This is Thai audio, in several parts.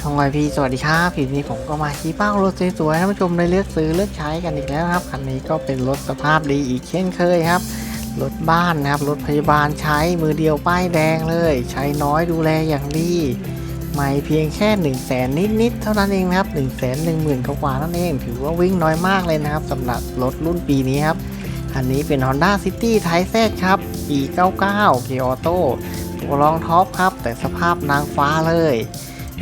ช่องไอพีสวัสดีครับคลิปนี้ผมก็มาชี้เป้ารถสวยๆให้ท่านผู้ชมได้เลือกซื้อเลือกใช้กันอีกแล้วครับคันนี้ก็เป็นรถสภาพดีอีกเช่นเคยครับรถบ้านนะครับรถพยาบาลใช้มือเดียวป้ายแดงเลย ใช้น้อยดูแลอย่างดีไม่เพียงแค่1นึ่งแสนนิดๆเท่านั้นเองนะครับ1นึ่งแสนหนึ่งหมื่นกว่านั่นเอง ถือว่าวิ่งน้อยมากเลยนะครับสำหรับรถรุ่นปีนี้ครับอันนี้เป็น Honda City t y p e Z ครับปี99เกียร์ออโต้ตัวรองท็อปครับ แต่สภาพนางฟ้าเลย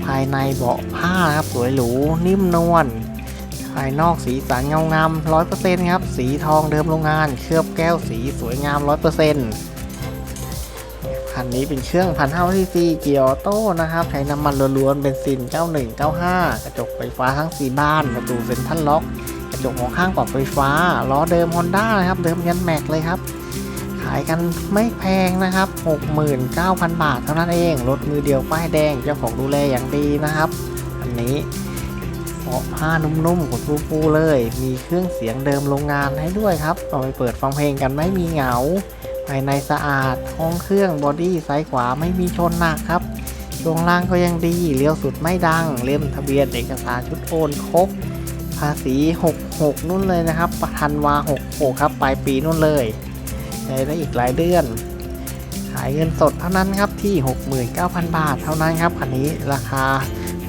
ภายในเบาะผ้านะครับสวยหรู นิ่มนวลภายนอกสีสันเงางามร้อยเปอร์เซ็นต์ครับ สีทองเดิมโรงงาน เคลือบแก้วสีสวยงามร้อยเปอร์เซ็นต์คันนี้เป็นเครื่องพันห้าซีซีเกียร์ออโต้นะครับ ใช้น้ำมันล้วนๆเบนซิน 9195 กระจกไฟฟ้าทั้ง 4 บ้าน ประตูเซ็นทรัลล็อก กระจกมองข้างปรับไฟฟ้า ล้อเดิม Honda นะครับ เดิมยันแม็กเลยครับ ขายกันไม่แพงนะครับ 69,000 บาทเท่านั้นเอง รถมือเดียวป้ายแดง เจ้าของดูแลอย่างดีนะครับ อันนี้เบาะผ้านุ่มๆขนฟูๆเลย มีเครื่องเสียงเดิมโรงงานให้ด้วยครับเอาไปเปิดฟังเพลงกันไม่มีเหงา ภายในสะอาด ห้องเครื่องบอดี้ซ้ายขวาไม่มีชนหนักครับช่วงล่างก็ยังดี เลี้ยวสุดไม่ดัง เล่มทะเบียนเอกสารชุดโอนครบ ภาษี 66 นู่นเลยนะครับธันวา 66 ครับ ปลายปีนู่นเลย ใช้ได้อีกหลายเดือน ขายเงินสดเท่านั้นครับที่ 69,000 บาทเท่านั้นครับคันนี้ราคา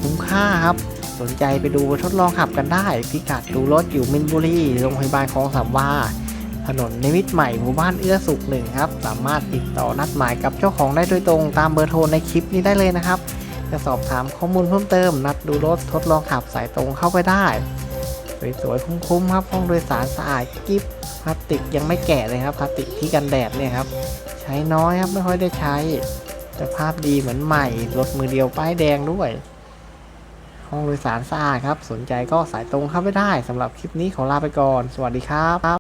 คุ้มค่าครับ สนใจไปดูทดลองขับกันได้ พิกัดดูรถอยู่มินบุรีโรงพยาบาลคลองสามวาถนนนิมิตใหม่หมู่บ้านเอื้อสุขหนึ่งครับ สามารถติดต่อนัดหมายกับเจ้าของได้โดยตรงตามเบอร์โทรในคลิปนี้ได้เลยนะครับ จะสอบถามข้อมูลเพิ่มเติม นัดดูรถทดลองขับสายตรงเข้าไปได้ สวยๆคุ้มๆครับห้องโดยสารสะอาดกิ๊บพลาสติกยังไม่แก่เลยครับพลาสติกที่กันแดดเนี่ยครับใช้น้อยครับไม่ค่อยได้ใช้แต่ภาพดีเหมือนใหม่รถมือเดียวป้ายแดงด้วย ห้องโดยสารสะอาดครับ สนใจก็สายตรงเข้าไปได้สำหรับคลิปนี้ขอลาไปก่อน สวัสดีครับ